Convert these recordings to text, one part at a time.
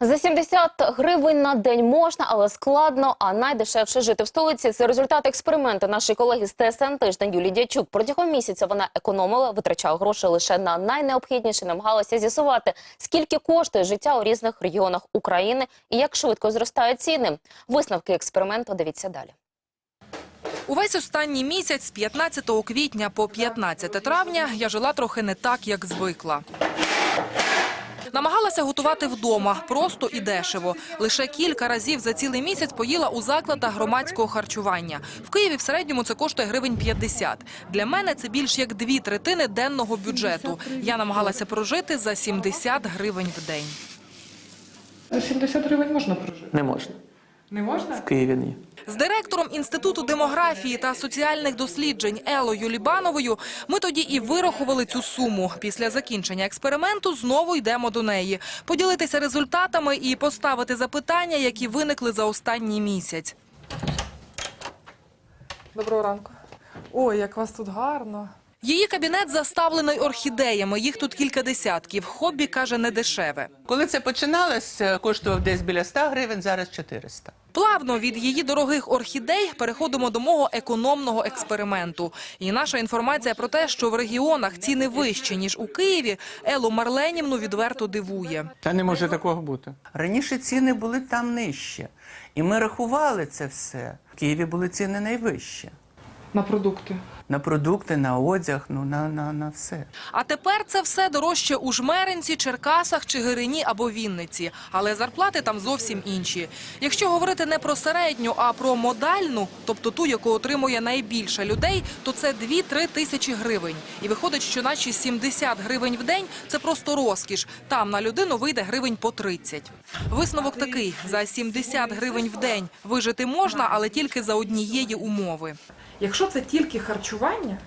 За 70 гривень на день можна, але складно, а найдешевше жити в столиці. Це результат експерименту нашої колеги з ТСН тиждень Юлії Дячук. Протягом місяця вона економила, витрачала гроші лише на найнеобхідніше, намагалася з'ясувати, скільки коштує життя у різних регіонах України і як швидко зростають ціни. Висновки експерименту дивіться далі. Увесь останній місяць з 15 квітня по 15 травня я жила трохи не так, як звикла. Намагалася готувати вдома, просто і дешево. Лише кілька разів за цілий місяць поїла у закладах громадського харчування. В Києві в середньому це коштує гривень 50. Для мене це більш як дві третини денного бюджету. Я намагалася прожити за 70 гривень в день. За 70 гривень можна прожити? Не можна. Не можна? В Києві ні. З директором Інституту демографії та соціальних досліджень Елою Лібановою ми тоді і вирахували цю суму. Після закінчення експерименту знову йдемо до неї. Поділитися результатами і поставити запитання, які виникли за останній місяць. Доброго ранку. Ой, як вас тут гарно. Її кабінет заставлений орхідеями. Їх тут кілька десятків. Хобі, каже, не дешеве. Коли це починалось, е, коштував десь біля 100 гривень, зараз 400. Плавно від її дорогих орхідей переходимо до мого економного експерименту. І наша інформація про те, що в регіонах ціни вищі, ніж у Києві, Елу Марленівну відверто дивує. Та не може такого бути. Раніше ціни були там нижче. І ми рахували це все. В Києві були ціни найвищі. На продукти. На продукти, на одяг, ну на, на, на все. А тепер це все дорожче у Жмеринці, Черкасах, Чигирині або Вінниці. Але зарплати там зовсім інші. Якщо говорити не про середню, а про модальну, тобто ту, яку отримує найбільше людей, то це 2-3 тисячі гривень. І виходить, що наші 70 гривень в день – це просто розкіш. Там на людину вийде гривень по 30. Висновок такий – за 70 гривень в день вижити можна, але тільки за однієї умови. Якщо це тільки харчування,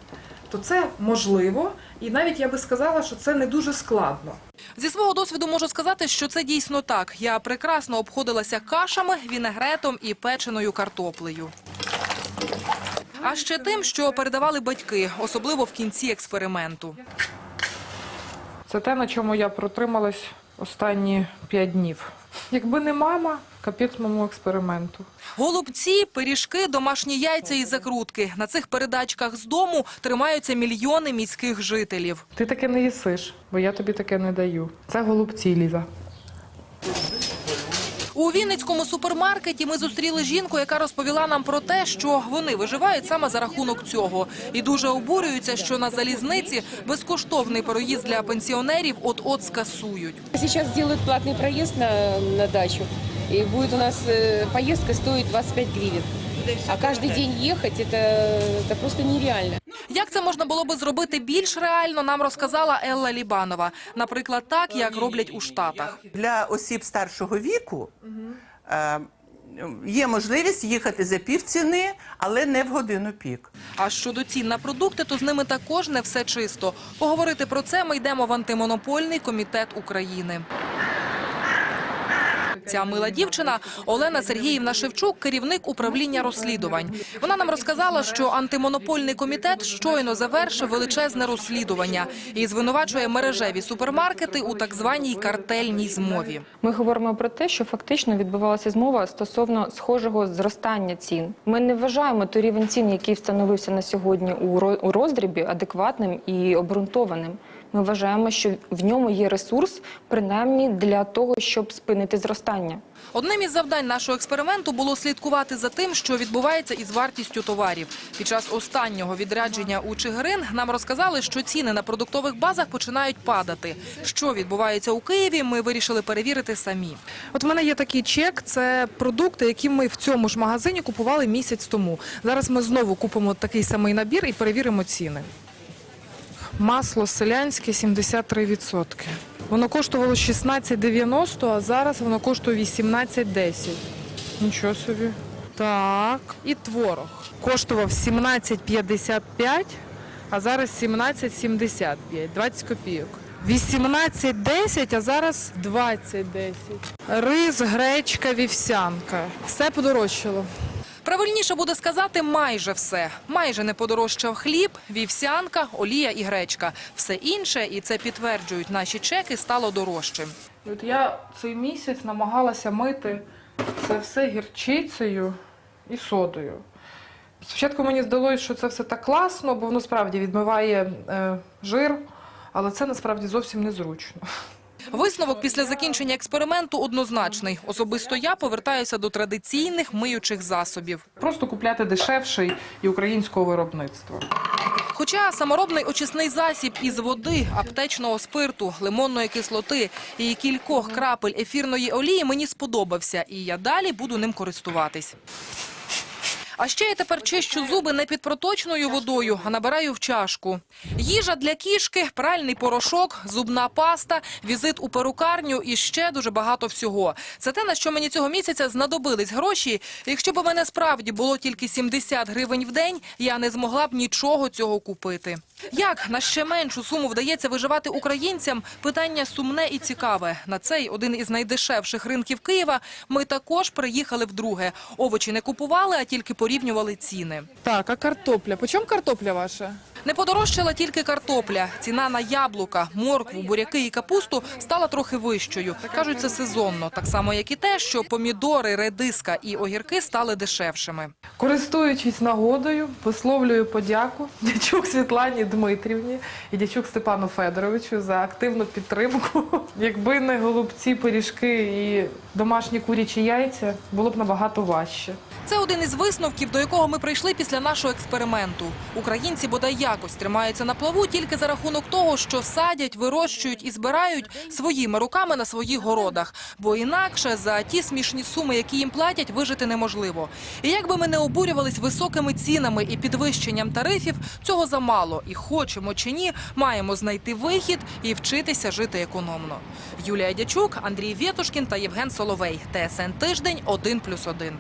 то це можливо, і навіть я би сказала, що це не дуже складно. Зі свого досвіду можу сказати, що це дійсно так. Я прекрасно обходилася кашами, вінегретом і печеною картоплею. А ще тим, що передавали батьки, особливо в кінці експерименту. Це те, на чому я протрималась останні 5 днів. Якби не мама, капець моєму експерименту. Голубці, пиріжки, домашні яйця і закрутки. На цих передачках з дому тримаються мільйони міських жителів. Ти таке не їсиш, бо я тобі таке не даю. Це голубці, Ліза. У Вінницькому супермаркеті ми зустріли жінку, яка розповіла нам про те, що вони виживають саме за рахунок цього. І дуже обурюються, що на залізниці безкоштовний проїзд для пенсіонерів от-от скасують. Сейчас делают платный проезд на, на дачу, и будет у нас э, поездка стоить 25 гривен. А каждый день ехать это, это просто нереально. Як це можна було би зробити більш реально, нам розказала Елла Лібанова. Наприклад, так, як роблять у Штатах. Для осіб старшого віку е, є можливість їхати за півціни, але не в годину пік. А щодо цін на продукти, то з ними також не все чисто. Поговорити про це ми йдемо в антимонопольний комітет України. Ця мила дівчина Олена Сергіївна Шевчук, керівник управління розслідувань. Вона нам розказала, що антимонопольний комітет щойно завершив величезне розслідування і звинувачує мережеві супермаркети у так званій картельній змові. Ми говоримо про те, що фактично відбувалася змова стосовно схожого зростання цін. Ми не вважаємо той рівень цін, який встановився на сьогодні у ро- роздрібі, адекватним і обґрунтованим. Ми вважаємо, що в ньому є ресурс, принаймні для того, щоб спинити зростання. Одним із завдань нашого експерименту було слідкувати за тим, що відбувається із вартістю товарів. Під час останнього відрядження у Чигирин нам розказали, що ціни на продуктових базах починають падати. Що відбувається у Києві, ми вирішили перевірити самі. От в мене є такий чек. Це продукти, які ми в цьому ж магазині купували місяць тому. Зараз ми знову купимо такий самий набір і перевіримо ціни. Масло селянське 73%. Воно коштувало 16,90, а зараз воно коштує 18,10. Нічого собі. Так, і творог. Коштував 17,55, а зараз 17,75, 20 копійок. 18,10, а зараз 20,10. Рис, гречка, вівсянка. Все подорожчало. Правильніше буде сказати майже все. Майже не подорожчав хліб, вівсянка, олія і гречка. Все інше, і це підтверджують наші чеки, стало дорожчим. От я цей місяць намагалася мити це все гірчицею і содою. Спочатку мені здалося, що це все так класно, бо воно справді відмиває е, жир, але це насправді зовсім незручно. Висновок після закінчення експерименту однозначний. Особисто я повертаюся до традиційних миючих засобів. Просто купляти дешевший і українського виробництва. Хоча саморобний очисний засіб із води, аптечного спирту, лимонної кислоти і кількох крапель ефірної олії мені сподобався, і я далі буду ним користуватись. А ще я тепер чищу зуби не під проточною водою, а набираю в чашку. Їжа для кішки, пральний порошок, зубна паста, візит у перукарню і ще дуже багато всього. Це те, на що мені цього місяця знадобились гроші. Якщо б у мене справді було тільки 70 гривень в день, я не змогла б нічого цього купити. Як на ще меншу суму вдається виживати українцям? Питання сумне і цікаве. На цей один із найдешевших ринків Києва ми також приїхали вдруге. Овочі не купували, а тільки порівнювали ціни. Так, а картопля? По чому картопля ваша? Не подорожчала тільки картопля. Ціна на яблука, моркву, буряки і капусту стала трохи вищою. Кажуть, це сезонно, так само як і те, що помідори, редиска і огірки стали дешевшими. Користуючись нагодою, висловлюю подяку дячук Світлані Дмитрівні і дячук Степану Федоровичу за активну підтримку. Якби не голубці, пиріжки і домашні курячі яйця, було б набагато важче. Це один із висновків, до якого ми прийшли після нашого експерименту. Українці бодай якось тримаються на плаву тільки за рахунок того, що садять, вирощують і збирають своїми руками на своїх городах. Бо інакше за ті смішні суми, які їм платять, вижити неможливо. І як би ми не обурювались високими цінами і підвищенням тарифів, цього замало. І хочемо чи ні, маємо знайти вихід і вчитися жити економно. Юлія Дячук, Андрій Вєтушкін та Євген Соловей. ТСН Тиждень 1+,1.